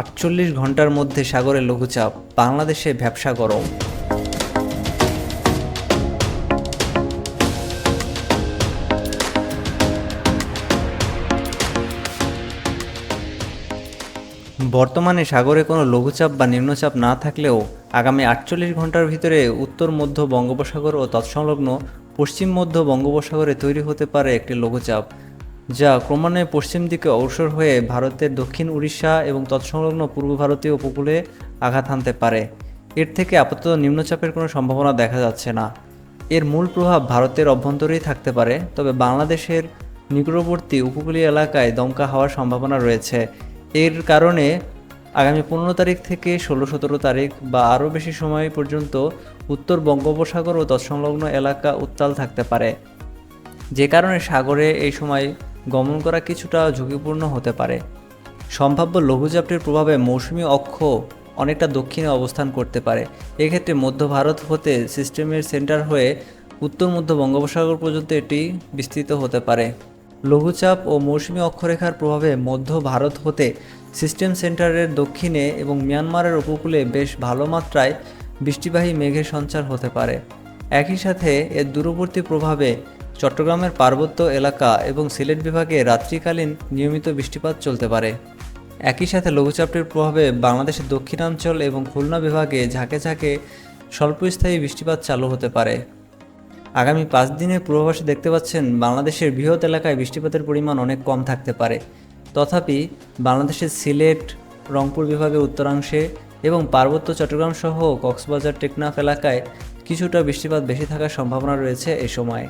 আটচল্লিশ ঘণ্টার মধ্যে সাগরে লঘুচাপ, বাংলাদেশে ভ্যাবসা গরম। বর্তমানে সাগরে কোনো লঘুচাপ বা নিম্নচাপ না থাকলেও আগামী আটচল্লিশ ঘণ্টার ভিতরে উত্তর, মধ্য বঙ্গোপসাগর ও তৎসংলগ্ন পশ্চিম, মধ্য বঙ্গোপসাগরে তৈরি হতে পারে একটি লঘুচাপ। যা ক্রমান্বয়ে পশ্চিম দিকে অগ্রসর হয়ে ভারতের দক্ষিণ উড়িষ্যা এবং তৎসংলগ্ন পূর্ব ভারতীয় উপকূলে আঘাত হানতে পারে। এর থেকে আপাতত নিম্নচাপের কোনো সম্ভাবনা দেখা যাচ্ছে না। এর মূল প্রভাব ভারতের অভ্যন্তরেই থাকতে পারে, তবে বাংলাদেশের নিকটবর্তী উপকূলীয় এলাকায় দমকা হওয়ার সম্ভাবনা রয়েছে। এর কারণে আগামী পনেরো তারিখ থেকে ষোলো, সতেরো তারিখ বা আরও বেশি সময় পর্যন্ত উত্তর বঙ্গোপসাগর ও তৎসংলগ্ন এলাকা উত্তাল থাকতে পারে। যে কারণে সাগরে এই সময় গমন করা কিছুটা ঝুঁকিপূর্ণ হতে পারে। সম্ভাব্য লঘুচাপটির প্রভাবে মৌসুমি অক্ষ অনেকটা দক্ষিণে অবস্থান করতে পারে। এক্ষেত্রে মধ্য ভারত হতে সিস্টেমের সেন্টার হয়ে উত্তর মধ্য বঙ্গোপসাগর পর্যন্ত এটি বিস্তৃত হতে পারে। লঘুচাপ ও মৌসুমি অক্ষরেখার প্রভাবে মধ্য ভারত হতে সিস্টেম সেন্টারের দক্ষিণে এবং মিয়ানমারের উপকূলে বেশ ভালো মাত্রায় বৃষ্টিবাহী মেঘের সঞ্চার হতে পারে। একই সাথে এর দূরবর্তী প্রভাবে চট্টগ্রামের পার্বত্য এলাকা এবং সিলেট বিভাগে রাত্রিকালীন নিয়মিত বৃষ্টিপাত চলতে পারে। একই সাথে লঘুচাপটির প্রভাবে বাংলাদেশের দক্ষিণাঞ্চল এবং খুলনা বিভাগে ঝাঁকে ঝাঁকে স্বল্পস্থায়ী বৃষ্টিপাত চালু হতে পারে। আগামী পাঁচ দিনের পূর্বাভাসে দেখতে পাচ্ছেন, বাংলাদেশের বৃহৎ এলাকায় বৃষ্টিপাতের পরিমাণ অনেক কম থাকতে পারে। তথাপি বাংলাদেশের সিলেট, রংপুর বিভাগের উত্তরাংশে এবং পার্বত্য চট্টগ্রাম সহ কক্সবাজার, টেকনাফ এলাকায় কিছুটা বৃষ্টিপাত বেশি থাকার সম্ভাবনা রয়েছে এ সময়।